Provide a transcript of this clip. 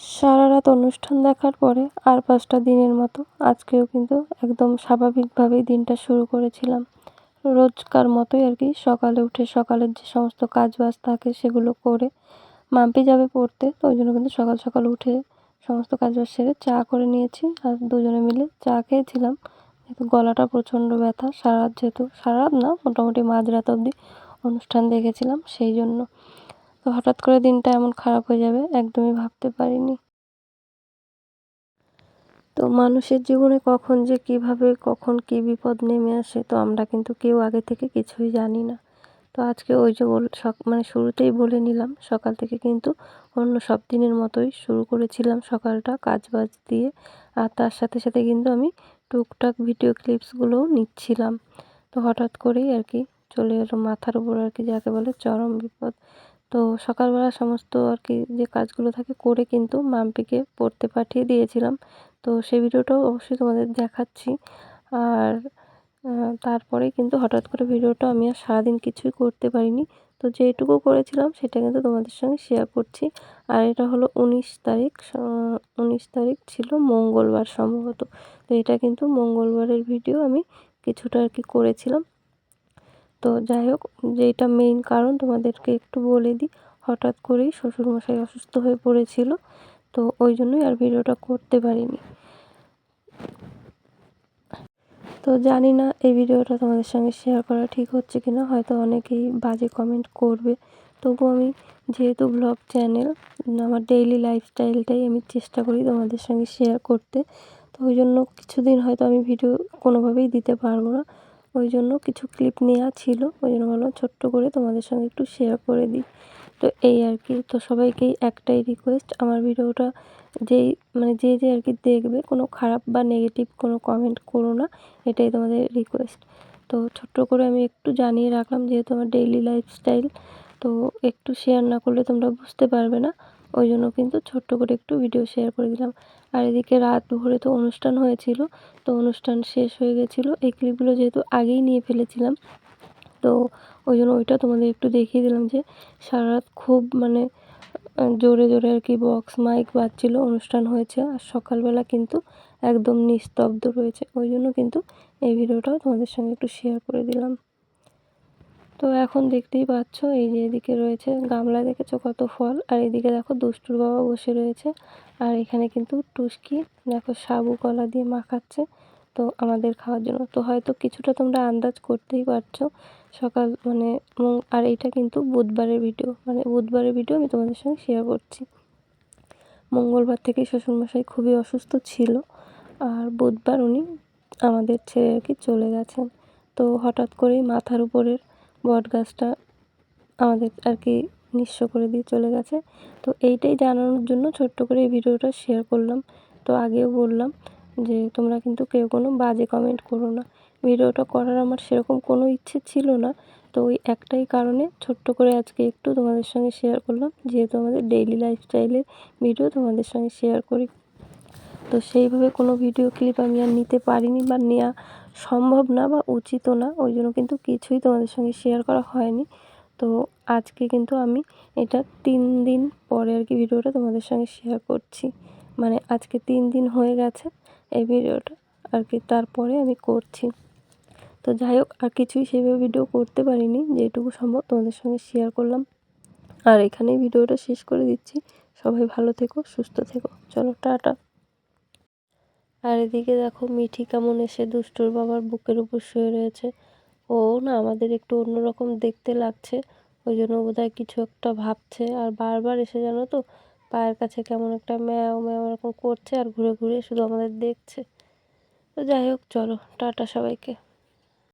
সারা রাত অনুষ্ঠান দেখার পরে আর পাঁচটা দিনের মতো আজকেও কিন্তু একদম স্বাভাবিকভাবেই দিনটা শুরু করেছিলাম। রোজকার মতোই আর কি সকালে উঠে সকালের যে সমস্ত কাজ বাজ থাকে সেগুলো করে মাম্পি যাবে পড়তে, তো ওই জন্য কিন্তু সকাল সকাল উঠে সমস্ত কাজ বাজ সেরে চা করে নিয়েছি আর দুজনে মিলে চা খেয়েছিলাম। গলাটা প্রচণ্ড ব্যথা সারা রাত যেহেতু সারা রাত না, মোটামুটি মাঝরাত অবধি অনুষ্ঠান দেখেছিলাম সেই জন্য। তো হঠাৎ করে দিনটা এমন খারাপ হয়ে যাবে, একদমই ভাবতে পারিনি। তো মানুষের জীবনে কখন যে কীভাবে, কখন কি বিপদ নেমে আসে, তো আমরা কিন্তু কেউ আগে থেকে কিছুই জানি না। তো আজকে ওই যে বল মানে শুরুতেই বলে নিলাম, সকাল থেকে কিন্তু অন্য সব দিনের মতোই শুরু করেছিলাম সকালটা কাজ বাজ দিয়ে, আর তার সাথে সাথে কিন্তু আমি টুকটাক ভিডিও ক্লিপসগুলোও নিচ্ছিলাম। তো হঠাৎ করেই আর কি চলে এলো মাথার উপর আর কি, যাকে বলে চরম বিপদ। তো সকালবেলা সমস্ত আর কি যে কাজগুলো থাকে করে কিন্তু মাম্পিকে পড়তে পাঠিয়ে দিয়েছিলাম। তো সেই ভিডিওটাও অবশ্যই তোমাদের দেখাচ্ছি। আর তারপরে কিন্তু হঠাৎ করে ভিডিওটা আমি আর সারাদিন কিছুই করতে পারিনি। তো যেটুকু করেছিলাম সেটা কিন্তু তোমাদের সঙ্গে শেয়ার করছি। আর এটা হলো উনিশ তারিখ উনিশ তারিখ ছিল মঙ্গলবার সম্ভবত। তো এটা কিন্তু মঙ্গলবারের ভিডিও আমি কিছুটা আর কি করেছিলাম। তো যাই হোক, যেটা মেইন কারণ, তোমাদেরকে একটু বলে দিই, হঠাৎ করেই শ্বশুরমশাই অসুস্থ হয়ে পড়েছিল, তো ওই জন্যই আর ভিডিওটা করতে পারিনি। তো জানি না এই ভিডিওটা তোমাদের সঙ্গে শেয়ার করা ঠিক হচ্ছে কি না হয়তো অনেকেই বাজে কমেন্ট করবে। তবু আমি যেহেতু ব্লগ চ্যানেল আমার ডেইলি লাইফস্টাইলটাই আমি চেষ্টা করি তোমাদের সঙ্গে শেয়ার করতে, তো ওই জন্য কিছুদিন হয়তো আমি ভিডিও কোনোভাবেই দিতে পারব না। ওই জন্য কিছু ক্লিপ নেওয়া ছিল, ওই জন্য ভাবলাম ছোট্ট করে তোমাদের সঙ্গে একটু শেয়ার করে দিই। তো এই আর কি, তো সবাইকেই একটাই রিকোয়েস্ট আমার ভিডিওটা যেই মানে যে যে আর কি দেখবে, কোনো খারাপ বা নেগেটিভ কোনো কমেন্ট করো না, এটাই তোমাদের রিকোয়েস্ট তো ছোট্ট করে আমি একটু জানিয়ে রাখলাম, যেহেতু আমার ডেইলি লাইফস্টাইল তো একটু শেয়ার না করলে তোমরা বুঝতে পারবে না। ওই জন্য কিন্তু ছোট্ট করে একটু ভিডিও শেয়ার করে দিলাম। আর এদিকে রাত ভোরে তো অনুষ্ঠান হয়েছিল, তো অনুষ্ঠান শেষ হয়ে গেছিল। এই ক্লিপগুলো যেহেতু আগেই নিয়ে ফেলেছিলাম, তো ওই জন্য ওইটা তোমাদের একটু দেখিয়ে দিলাম যে সারা রাত খুব মানে জোরে জোরে আর কি বক্স মাইক বাজছিল, অনুষ্ঠান হয়েছে। আর সকালবেলা কিন্তু একদম নিস্তব্ধ রয়েছে। ওই জন্য কিন্তু এই ভিডিওটাও তোমাদের সঙ্গে একটু শেয়ার করে দিলাম। তো এখন দেখতেই পাচ্ছ, এই যে এদিকে রয়েছে গামলা দেখেছ কত ফল, আর এদিকে দেখো দুষ্টুর বাবা বসে রয়েছে। আর এখানে কিন্তু টুসকি, দেখো সাবু কলা দিয়ে মাখাচ্ছে তো আমাদের খাওয়ার জন্য। তো হয়তো কিছুটা তোমরা আন্দাজ করতেই পারছ সকাল মানে আর এইটা কিন্তু বুধবারের ভিডিও মানে বুধবারের ভিডিও আমি তোমাদের সঙ্গে শেয়ার করছি। মঙ্গলবার থেকেই শ্বশুরমশাই খুবই অসুস্থ ছিল, আর বুধবার উনি আমাদের ছেড়ে আর কি চলে গেছেন। তো হঠাৎ করেই মাথার উপরের বট গাছটা আমাদের আর কি নিঃস্ব করে দিয়ে চলে গেছে। তো এইটাই জানানোর জন্য ছোট্ট করে এই ভিডিওটা শেয়ার করলাম। তো আগেও বললাম যে, তোমরা কিন্তু কেউ কোনো বাজে কমেন্ট করো না। ভিডিওটা করার আমার সেরকম কোনো ইচ্ছে ছিল না। তো ওই একটাই কারণে ছোট্ট করে আজকে একটু তোমাদের সঙ্গে শেয়ার করলাম। যেহেতু আমাদের ডেইলি লাইফস্টাইলের ভিডিও তোমাদের সঙ্গে শেয়ার করি। তো সেইভাবে কোনো ভিডিও ক্লিপ আমি আর নিতে পারিনি বা নেওয়া সম্ভব না বা উচিতও না, ওই জন্য কিন্তু কিছুই তোমাদের সঙ্গে শেয়ার করা হয়নি। তো আজকে কিন্তু আমি এটা তিন দিন পরে আর কি ভিডিওটা তোমাদের সঙ্গে শেয়ার করছি। মানে আজকে তিন দিন হয়ে গেছে এই ভিডিওটা আর কি, তারপরে আমি করছি। তো যাই হোক, আর কিছুই সেভাবে ভিডিও করতে পারিনি, যেটুকু সম্ভব তোমাদের সঙ্গে শেয়ার করলাম। আর এখানেই ভিডিওটা শেষ করে দিচ্ছি। সবাই ভালো থেকো, সুস্থ থেকো। চলো, টাটা। আর এদিকে দেখো মিঠি কেমন এসে দুষ্টুর বাবার বুকের উপর শুয়ে রয়েছে। ও না আমাদের একটু অন্যরকম দেখতে লাগছে, ওই জন্য বোধহয় কিছু একটা ভাবছে। আর বারবার এসে জানো তো, পায়ের কাছে কেমন একটা ম্যাও ম্যাও এরকম করছে আর ঘুরে ঘুরে শুধু আমাদের দেখছে। তো যাই হোক, চলো, টাটা সবাইকে।